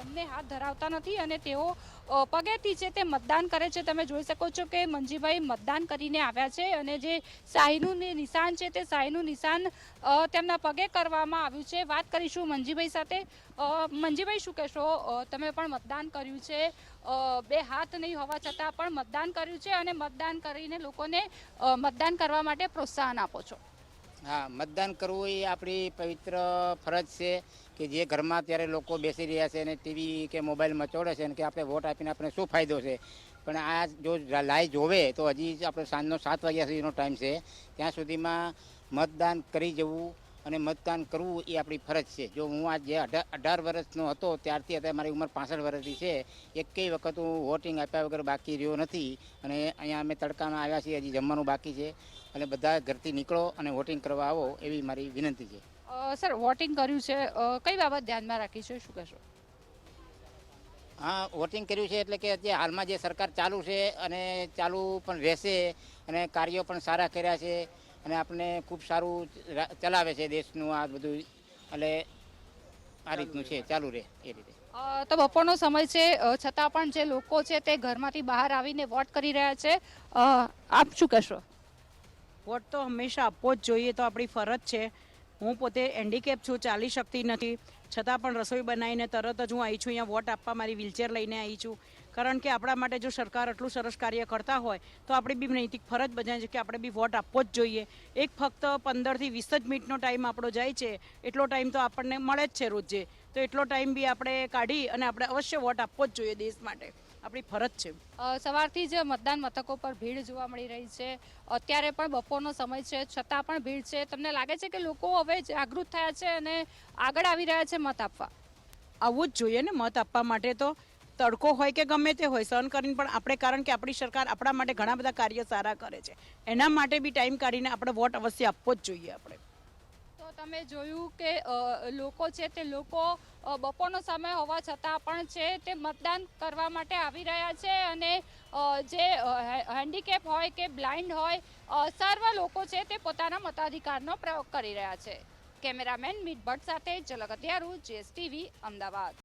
બંને હાથ ધરાવતા નથી અને તેઓ પગેથી છે તે મતદાન કરે છે, તમે જોઈ શકો છો કે મંજીભાઈ મતદાન કરીને આવ્યા છે અને જે શાહીનું નિશાન છે તે શાહીનું નિશાન તેમના પગે કરવામાં આવ્યું છે. વાત કરીશું મંજીભાઈ સાથે. મંજીભાઈ શું કહેશો? તમે પણ મતદાન કર્યું છે. બે હાથ નહીં હોવા છતાં પણ મતદાન કર્યું છે અને મતદાન કરીને લોકોને મતદાન કરવા માટે પ્રોત્સાહન આપો છો. હા, મતદાન કરવું એ આપણી પવિત્ર ફરજ છે કે જે ઘરમાં અત્યારે લોકો બેસી રહ્યા છે અને ટીવી કે મોબાઈલ મચોડે છે અને કે આપણે વોટ આપીને આપણે શું ફાયદો છે. પણ આ જો લાઈવ જોવે તો હજી આપણે સાંજનો સાત વાગ્યા સુધીનો ટાઈમ છે. ત્યાં સુધીમાં મતદાન કરી જવું અને મતદાન કરવું એ આપણી ફરજ છે. જો હું આ જે અઢાર અઢાર વર્ષનો હતો ત્યારથી અત્યારે મારી ઉંમર પાસઠ વર્ષની છે. એકેય વખત હું વોટિંગ આપ્યા વગર બાકી રહ્યો નથી અને અહીંયા અમે તડકામાં આવ્યા છીએ હજી જમવાનું બાકી છે. અને બધા ઘરથી નીકળો અને વોટિંગ કરવા આવો એવી મારી વિનંતી છે. સર વોટિંગ કર્યું છે. કઈ બાબત ધ્યાનમાં રાખી છે? શું કહેશો? હા વોટિંગ કર્યું છે એટલે કે જે હાલમાં જે સરકાર ચાલુ છે અને ચાલુ પણ રહેશે અને કાર્યો પણ સારા કર્યા છે. અને આપણે ખૂબ સારું રા- ચલાવે છે દેશનું આ બધું એટલે આ રીતનું છે ચાલુ રહે એ રીતે. તો બપોરનો સમય છે છતાં પણ જે લોકો છે તે ઘરમાંથી બહાર આવીને વોટ કરી રહ્યા છે. આપ શું કહેશો? વોટ તો હંમેશા આપવો જ જોઈએ તો આપણી ફરજ છે. હું પોતે હેન્ડીકેપ છું ચાલી શકતી નથી. છતાં પણ રસોઈ બનાવીને તરત જ હું આવી છું. અહીંયા વોટ આપવા મારી વ્હીલચેર લઈને આવી છું. કારણ કે આપણા માટે જો સરકાર આટલું સરસ કાર્ય કરતા હોય, તો આપણે બી નૈતિક ફરજ બજાવે છે કે આપણે બી વોટ આપવો જ જોઈએ. એક ફક્ત પંદરથી વીસ જ મિનિટનો ટાઈમ આપણો જાય છે, એટલો ટાઈમ તો આપણને મળે જ છે રોજે. તો એટલો ટાઈમ બી આપણે કાઢી અને આપણે અવશ્ય વોટ આપવો જ જોઈએ દેશ માટે. આપણી ફરજ છે. સવારથી જ મતદાન મથકો પર ભીડ જોવા મળી રહી છે. અત્યારે પણ બપોરનો સમય છે. છતાં પણ ભીડ છે. તમને લાગે છે કે લોકો હવે જાગૃત થયા છે અને આગળ આવી રહ્યા છે મત આપવા? આવવું જ જોઈએ ને મત આપવા માટે તો. તડકો હોય કે ગમે તે હોય સહન કરીને પણ આપણે કારણ કે આપણી સરકાર આપણા માટે ઘણા બધા કાર્ય સારા કરે છે. એના માટે બી ટાઈમ કાઢીને આપણે વોટ અવશ્ય આપવો જ જોઈએ આપણે. તમે જોયું કે લોકો છે તે લોકો બપોરનો સમય હોવા છતાં પણ છે તે મતદાન કરવા માટે આવી રહ્યા છે અને જે હેન્ડીકેપ હોય કે બ્લાઇન્ડ હોય સર્વ લોકો છે તે પોતાના મતાધિકારનો પ્રયોગ કરી રહ્યા છે. કેમેરામેન મીટ ભટ્ટ સાથે ઝલક અત્યારું જીએસટીવી, અમદાવાદ.